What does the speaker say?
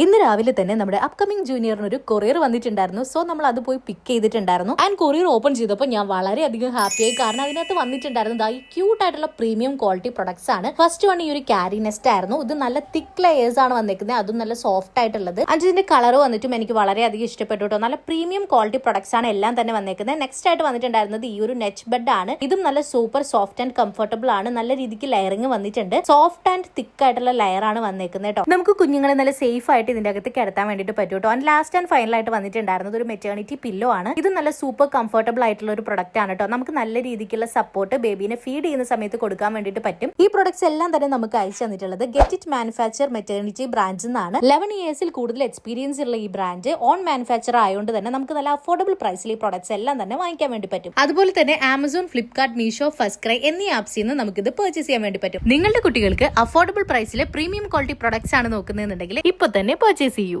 ഇന്ന് രാവിലെ തന്നെ നമ്മുടെ അപ്കമിംഗ് ജൂനിയറിന് ഒരു കൊറിയർ വന്നിട്ടുണ്ടായിരുന്നു. സോ നമ്മൾ അത് പോയി പിക്ക് ചെയ്തിട്ടുണ്ടായിരുന്നു. ആൻഡ് കൊറിയർ ഓപ്പൺ ചെയ്തപ്പോൾ ഞാൻ വളരെയധികം ഹാപ്പിയായി കാരണം അതിനകത്ത് വന്നിട്ടുണ്ടായിരുന്നു ഈ ക്യൂട്ട് ആയിട്ടുള്ള പ്രീമിയം ക്വാളിറ്റി പ്രൊഡക്ട്സ് ആണ്. ഫസ്റ്റ് വൺ ഈ ഒരു ക്യാരി നെസ്റ്റ് ആയിരുന്നു. ഇത് നല്ല തിക്ക് ലെയേഴ്സ് ആണ് വന്നിരിക്കുന്നത്. അതും നല്ല സോഫ്റ്റ് ആയിട്ടുള്ളത്. ആൻഡ് ഇതിന്റെ കളർ വന്നിട്ടും എനിക്ക് വളരെയധികം ഇഷ്ടപ്പെട്ടു കേട്ടോ നല്ല പ്രീമിയം ക്വാളിറ്റി പ്രൊഡക്ട്സ് ആണ് എല്ലാം തന്നെ വന്നിരിക്കുന്നത്. നെക്സ്റ്റ് ആയിട്ട് വന്നിട്ടുണ്ടായിരുന്നത് ഈ ഒരു നെച്ച് ബെഡ് ആണ്. ഇതും നല്ല സൂപ്പർ സോഫ്റ്റ് ആൻഡ് കംഫർട്ടബിൾ ആണ്. നല്ല രീതിക്ക് ലെയറിംഗ് വന്നിട്ടുണ്ട്. സോഫ്റ്റ് ആൻഡ് തിക്ക് ആയിട്ടുള്ള ലെയർ ആണ് വന്നിരിക്കുന്നത് കേട്ടോ നമുക്ക് കുഞ്ഞുങ്ങളെ നല്ല സേഫ് ആയിട്ട് ഇതിന്റെ അകത്ത് കിടത്താൻ വേണ്ടിയിട്ട് പറ്റും കേട്ടോ ലാസ്റ്റ് ആൻഡ് ഫൈനൽ ആയിട്ട് വന്നിട്ടുണ്ടായിരുന്നത് ഒരു മെറ്റേണിറ്റി പില്ലോ ആണ്. ഇത് നല്ല സൂപ്പർ കംഫർട്ടബിൾ ആയിട്ടുള്ള ഒരു പ്രൊഡക്റ്റ് ആണ് കേട്ടോ നമുക്ക് നല്ല രീതിക്കുള്ള സപ്പോർട്ട് ബേബീനെ ഫീഡ് ചെയ്യുന്ന സമയത്ത് കൊടുക്കാൻ വേണ്ടിയിട്ട് പറ്റും. ഈ പ്രൊഡക്ട്സ് എല്ലാം തന്നെ നമുക്ക് അയച്ചു തന്നിട്ടുള്ളത് ഗെറ്റ് ഇറ്റ് മാനുഫാക്ചർ മെറ്റേണിറ്റി ബ്രാഞ്ചിൽ നിന്നാണ് ലെവൻ ഇയേഴ്സിൽ കൂടുതൽ എക്സ്പീരിയൻസ് ഉള്ള ഈ ബ്രാൻഡ് ഓൺ മാനുഫാക്ചർ ആയതുകൊണ്ട് തന്നെ നമുക്ക് നല്ല അഫോർഡബിൾ പ്രൈസിൽ ഈ പ്രൊഡക്ട്സ് എല്ലാം തന്നെ വാങ്ങിക്കാൻ വേണ്ടി പറ്റും. അതുപോലെ തന്നെ Amazon Flipkart Meesho FirstCry എന്നീ ആപ്സിൽ നിന്ന് നമുക്ക് ഇത് പർച്ചേസ് ചെയ്യാൻ വേണ്ടി പറ്റും. നിങ്ങളുടെ കുട്ടികൾക്ക് അഫോർഡബിൾ പ്രൈസിൽ പ്രീമിയം ക്വാളിറ്റി പ്രൊഡക്ട്സ് ആണ് നോക്കുന്നതെന്നുണ്ടെങ്കിൽ ഇപ്പൊ തന്നെ പർച്ചേസ് ചെയ്യൂ